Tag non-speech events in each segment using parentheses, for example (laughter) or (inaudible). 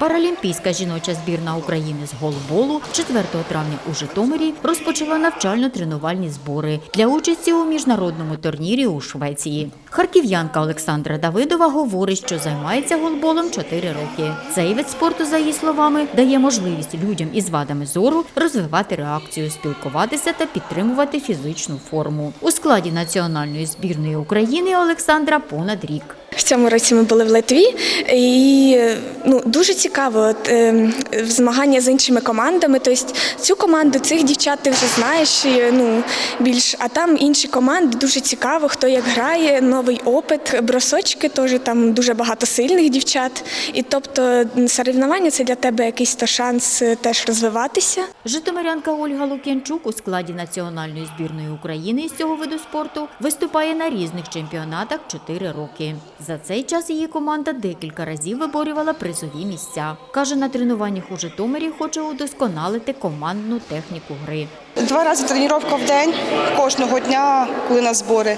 Паралімпійська жіноча збірна України з голболу 4 травня у Житомирі розпочала навчально-тренувальні збори для участі у міжнародному турнірі у Швеції. Харків'янка Олександра Давидова говорить, що займається голболом 4 роки. Цей вид спорту, за її словами, дає можливість людям із вадами зору розвивати реакцію, спілкуватися та підтримувати фізичну форму. У складі національної збірної України Олександра понад рік. В цьому році ми були в Литві, і ну дуже цікаво от, е, змагання з іншими командами. Тобто цю команду цих дівчат ти вже знаєш і, ну більш, а там інші команди дуже цікаво, хто як грає, новий опит, бросочки теж там дуже багато сильних дівчат. І тобто соревнування це для тебе якийсь то шанс е, теж розвиватися. Житомирянка Ольга Лук'янчук у складі національної збірної України з цього виду спорту виступає на різних чемпіонатах 4 роки. За цей час її команда декілька разів виборювала призові місця. Каже, на тренуваннях у Житомирі хоче удосконалити командну техніку гри. Два рази тренування в день кожного дня, коли на збори.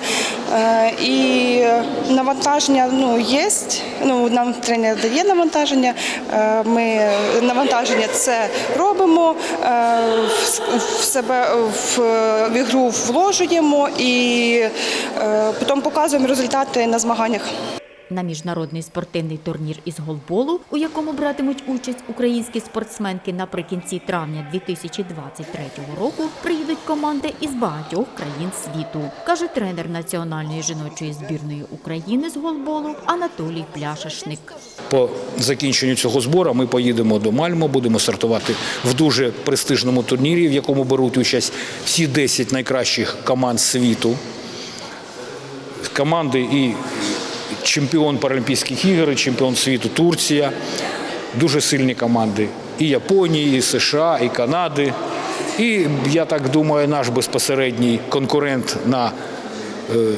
Е, І навантаження ну, є. Ну, нам тренер дає навантаження. Е, Ми навантаження це робимо, е, в- себе в, ігру вложуємо і потім показуємо результати на змаганнях. На міжнародний спортивний турнір із голболу, у якому братимуть участь українські спортсменки наприкінці травня 2023 року, приїдуть команди із багатьох країн світу, каже тренер національної жіночої збірної України з голболу Анатолій Пляшашник. По закінченню цього збору ми поїдемо до Мальмо, будемо стартувати в дуже престижному турнірі, в якому беруть участь всі 10 найкращих команд світу. Команди і чемпіон Паралімпійських ігор, чемпіон світу Турція. Дуже сильні команди і Японії, і США, і Канади. І я так думаю, наш безпосередній конкурент на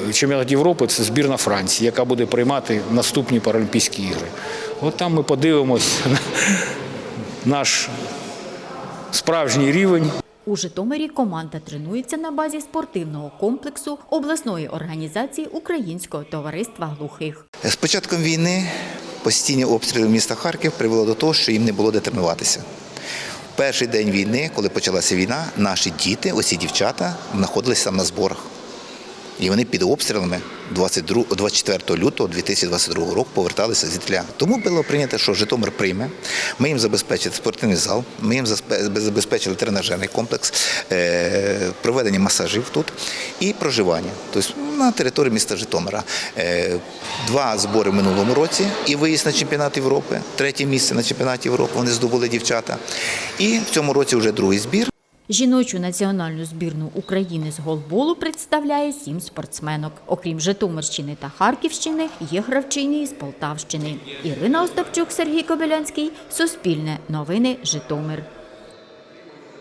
е, чемпіонаті Європи це збірна Франції, яка буде приймати наступні Паралімпійські ігри. От там ми подивимось на (laughs) наш справжній рівень. У Житомирі команда тренується на базі спортивного комплексу обласної організації Українського товариства глухих. З початком війни постійні обстріли міста Харків привело до того, що їм не було де тренуватися. Перший день війни, коли почалася війна, наші діти, оці дівчата, знаходилися там на зборах. І вони під обстрілами 22, 24 лютого 2022 року поверталися звідтля. Тому було прийнято, що Житомир прийме. Ми їм забезпечили спортивний зал, ми їм забезпечили тренажерний комплекс, е, проведення масажів тут і проживання. Тобто на території міста Житомира. Е, Два збори в минулому році і виїзд на чемпіонат Європи, третє місце на чемпіонаті Європи. Вони здобули дівчата. І в цьому році вже другий збір. Жіночу національну збірну України з голболу представляє сім спортсменок. Окрім Житомирщини та Харківщини, є гравчині із Полтавщини. Ірина Остапчук, Сергій Кобилянський, Суспільне новини, Житомир.